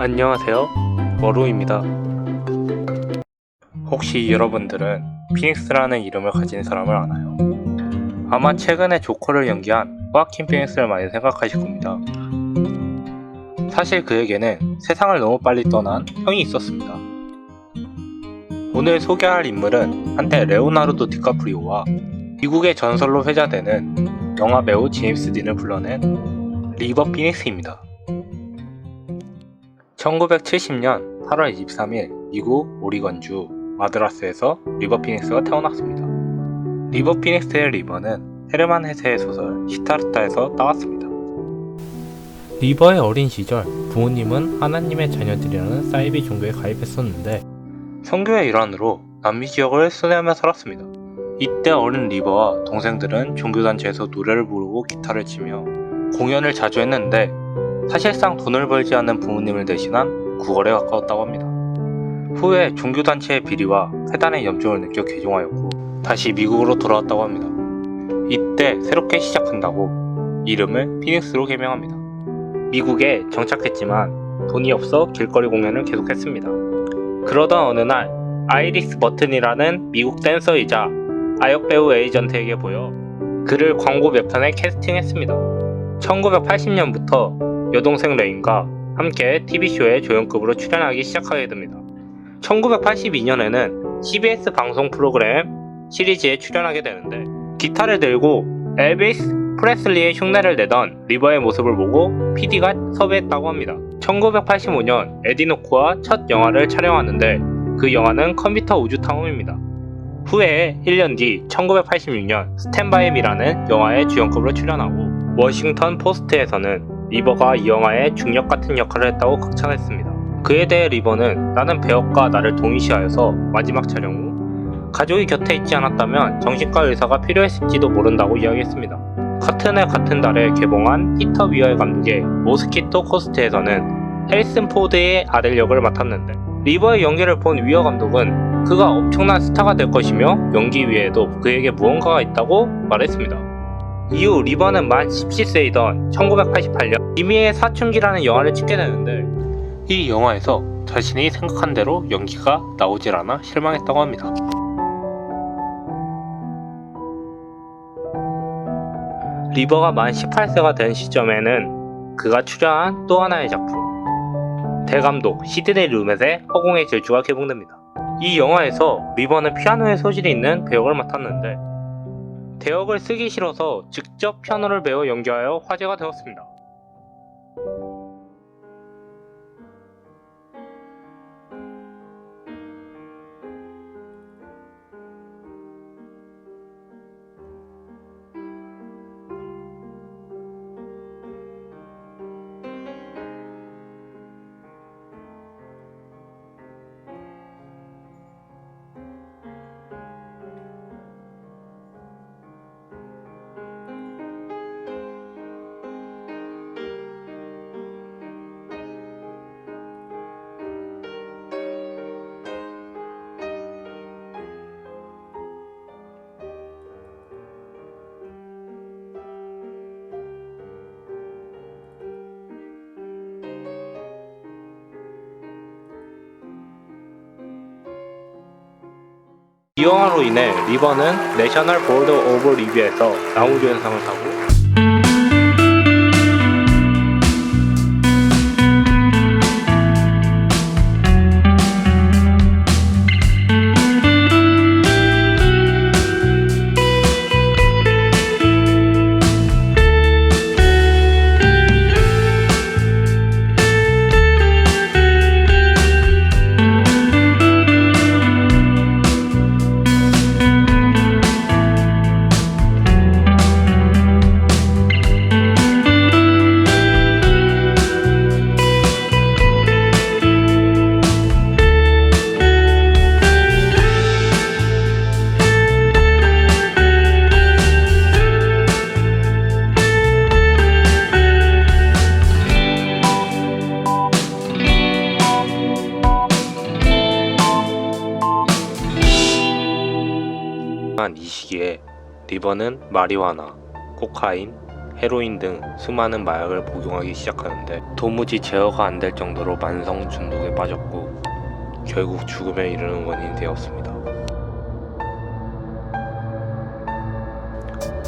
안녕하세요. 머루입니다. 혹시 여러분들은 피닉스라는 이름을 가진 사람을 아나요? 아마 최근에 조커를 연기한 호아킨 피닉스를 많이 생각하실 겁니다. 사실 그에게는 세상을 너무 빨리 떠난 형이 있었습니다. 오늘 소개할 인물은 한때 레오나르도 디카프리오와 미국의 전설로 회자되는 영화 배우 제임스 딘을 불러낸 리버 피닉스입니다. 1970년 8월 23일 미국 오리건주 마드라스에서 리버 피닉스가 태어났습니다. 리버 피닉스의 리버는 헤르만 헤세의 소설 시타르타에서 따왔습니다. 리버의 어린 시절 부모님은 하나님의 자녀들이라는 사이비 종교에 가입했었는데 선교의 일환으로 남미 지역을 순회하며 살았습니다. 이때 어린 리버와 동생들은 종교단체에서 노래를 부르고 기타를 치며 공연을 자주 했는데 사실상 돈을 벌지 않는 부모님을 대신한 구걸에 가까웠다고 합니다. 후에 종교단체의 비리와 회단의 염증을 느껴 개종하였고 다시 미국으로 돌아왔다고 합니다. 이때 새롭게 시작한다고 이름을 피닉스로 개명합니다. 미국에 정착했지만 돈이 없어 길거리 공연을 계속했습니다. 그러던 어느 날 아이리스 버튼이라는 미국 댄서이자 아역 배우 에이전트에게 보여 그를 광고 몇 편에 캐스팅했습니다. 1980년부터 여동생 레인과 함께 TV쇼에 조연급으로 출연하기 시작하게 됩니다. 1982년에는 CBS 방송 프로그램 시리즈에 출연하게 되는데 기타를 들고 엘비스 프레슬리의 흉내를 내던 리버의 모습을 보고 PD가 섭외했다고 합니다. 1985년 에디노크와 첫 영화를 촬영하는데 그 영화는 컴퓨터 우주 탐험입니다. 후에 1년 뒤 1986년 스탠바이미라는 영화에 주연급으로 출연하고 워싱턴 포스트에서는 리버가 이 영화에 중력 같은 역할을 했다고 극찬했습니다. 그에 대해 리버는 나는 배역과 나를 동의시하여서 마지막 촬영 후 가족이 곁에 있지 않았다면 정신과 의사가 필요했을지도 모른다고 이야기했습니다. 같은 해 같은 달에 개봉한 피터 위어의 감독의 모스키토 코스트에서는 해리슨 포드의 아델 역을 맡았는데 리버의 연기를 본 위어 감독은 그가 엄청난 스타가 될 것이며 연기 위에도 그에게 무언가가 있다고 말했습니다. 이후 리버는 만 17세이던 1988년 지미의 사춘기라는 영화를 찍게 되는데 이 영화에서 자신이 생각한 대로 연기가 나오질 않아 실망했다고 합니다. 리버가 만 18세가 된 시점에는 그가 출연한 또 하나의 작품 대감독 시드니 루멧의 허공의 질주가 개봉됩니다. 이 영화에서 리버는 피아노에 소질이 있는 배역을 맡았는데 대역을 쓰기 싫어서 직접 피아노를 배워 연기하여 화제가 되었습니다. 이 영화로 인해 리버는 내셔널 보드 오브 리뷰에서 나무주연상을 타고 한이 시기에 리버는 마리화나, 코카인, 헤로인 등 수많은 마약을 복용하기 시작하는데 도무지 제어가 안 될 정도로 만성 중독에 빠졌고 결국 죽음에 이르는 원인이 되었습니다.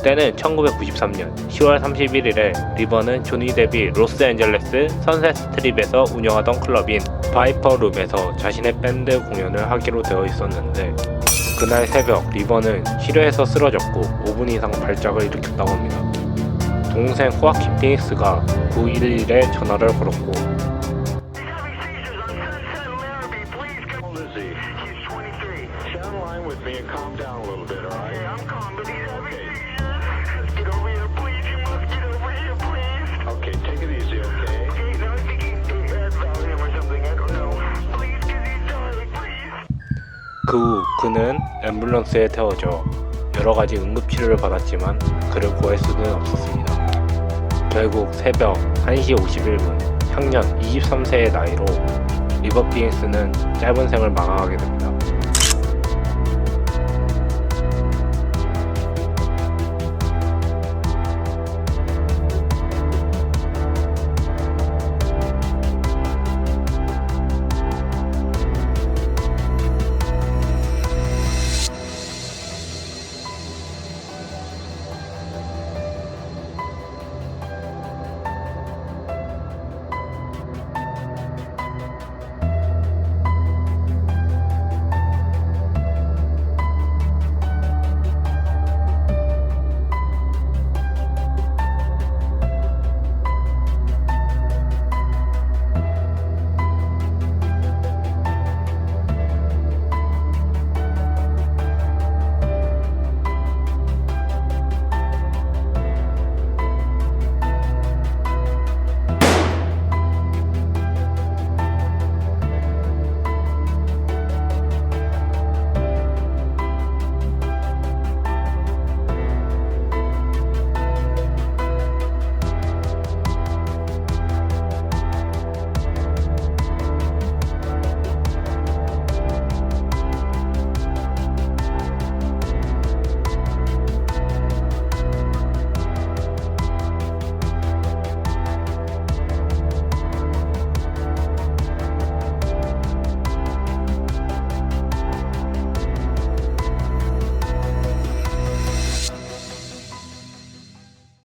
때는 1993년 10월 31일에 리버는 조니 데비 로스앤젤레스 선셋 스트립에서 운영하던 클럽인 바이퍼 룸에서 자신의 밴드 공연을 하기로 되어 있었는데 그날 새벽 리버는 실외에서 쓰러졌고 5분 이상 발작을 일으켰다고 합니다. 동생 호아킨 피닉스가 911에 전화를 걸었고. He's 23. Stay on line with me and calm down a little bit, all right? Yeah, I'm calm, but he's having 그 후 그는 앰뷸런스에 태워져 여러 가지 응급 치료를 받았지만 그를 구할 수는 없었습니다. 결국 새벽 1시 51분 향년 23세의 나이로 리버 피닉스는 짧은 생을 마감하게 됩니다.